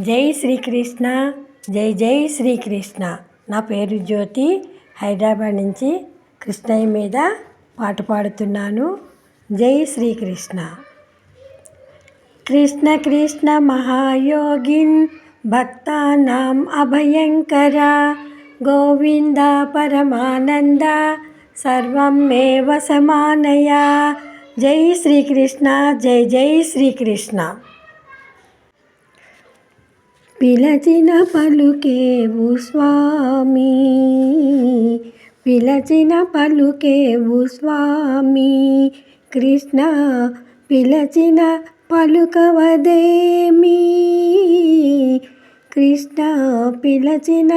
జై శ్రీకృష్ణ జై జై శ్రీకృష్ణ. నా పేరు జ్యోతి హైదరాబాద్ నుంచి కృష్ణయ్య మీద పాట పాడుతున్నాను. జై శ్రీకృష్ణ. కృష్ణ కృష్ణ మహాయోగిన్ భక్తానాం అభయంకర. గోవింద పరమానంద సర్వం మే వసమానయ జై శ్రీకృష్ణ జై జై శ్రీకృష్ణ. పిలచిన పలుకేవు స్వామి! పిలచిన పలుకేవు స్వామి! కృష్ణ పిలచిన పలుకవదేమి కృష్ణ పిలచిన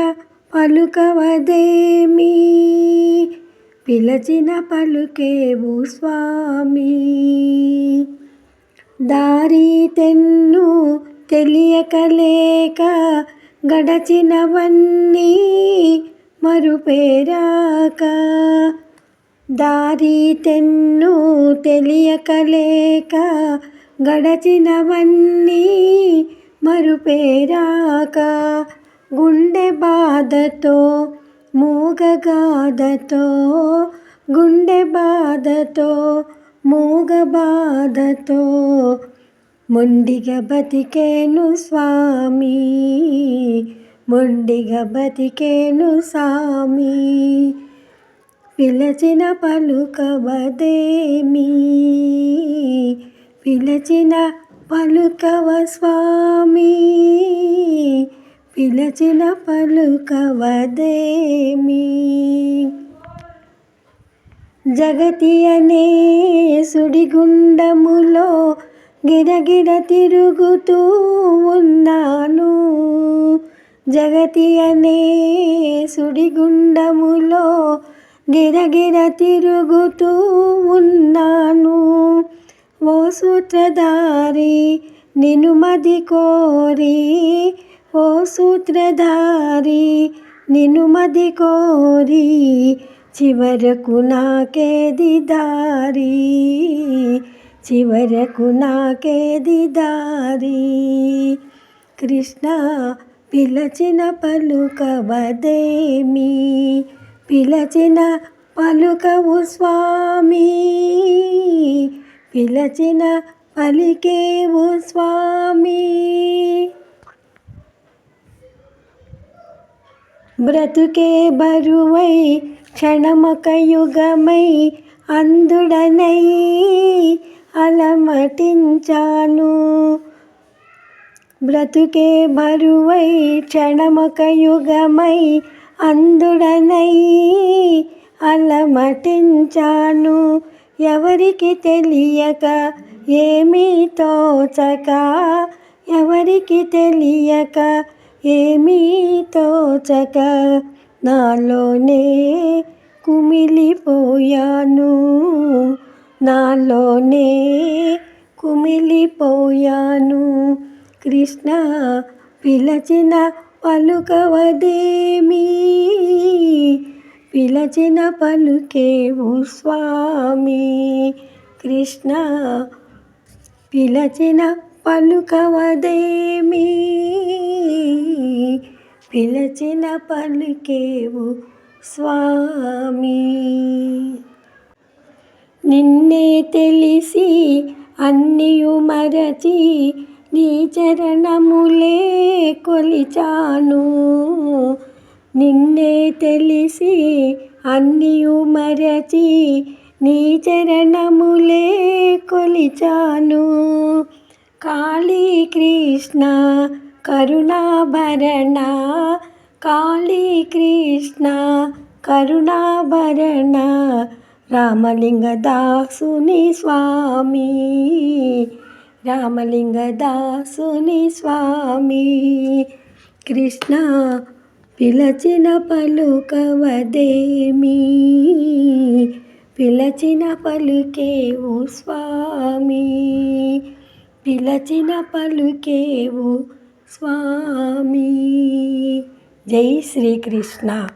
పలుకవదేమి పిలచిన పలుకేవు స్వామి! దారి తెన్ను తెలియకలేక గడచినవన్నీ మరుపేరాక దారి తెన్ను తెలియకలేక గడచినవన్నీ మరుపేరాక గుండె బాధతో మూగగాధతో గుండె బాధతో మూగ బాధతో మొండిగా బతికేను స్వామి మొండిగా బతికేను స్వామి పిలచిన పలుకవదేమి పిలచిన పలుకవ స్వామి పిలచిన పలుకవదేమి జగతి అనే సుడిగుండములో గిరగిర తిరుగుతూ ఉన్నాను. జగతి అనే సుడిగుండములో గిరగిర తిరుగుతూ ఉన్నాను. ఓ సూత్రధారి నిను మది కోరి. ఓ సూత్రధారి నిను మది కోరి. చివరకు నాకేది దారి? చివరకు నాకేది దారి? కృష్ణ పిలచిన పలుకవదేమి పిలచిన పలుకవు స్వామి? పిలచిన పలికేవు స్వామి? బ్రతుకే బరువై క్షణమక యుగమై అందుడనై అలమటించాను. బ్రతుకే బరువై క్షణమొక యుగమై అందుడనై అలమటించాను. ఎవరికి తెలియక ఏమీ తోచక ఎవరికి తెలియక ఏమీ తోచక నాలోనే కుమిలిపోయాను. నాలోనే కుమిలిపోయాను. కృష్ణ పిలచిన పలుకవదేమి? పిలచిన పలుకేవు స్వామి? కృష్ణ పిలచిన పలుకవదేమి? పిలచిన పలుకేవు స్వామి? నిన్నే తెలిసి అన్నియు మరచి నీ చరణములే కొలిచాను. నిన్నే తెలిసి అన్నియు మరచి నీ చరణములే కొలిచాను. కాళీ కృష్ణ కరుణాభరణ కాళీ కృష్ణ కరుణాభరణ రామలింగదాసుని స్వామి. రామలింగదాసుని స్వామి. కృష్ణ పిలచిన పలుకవదేమి. పిలచిన పలుకేవు స్వామి. పిలచిన పలుకేవు స్వామి. జై శ్రీకృష్ణ.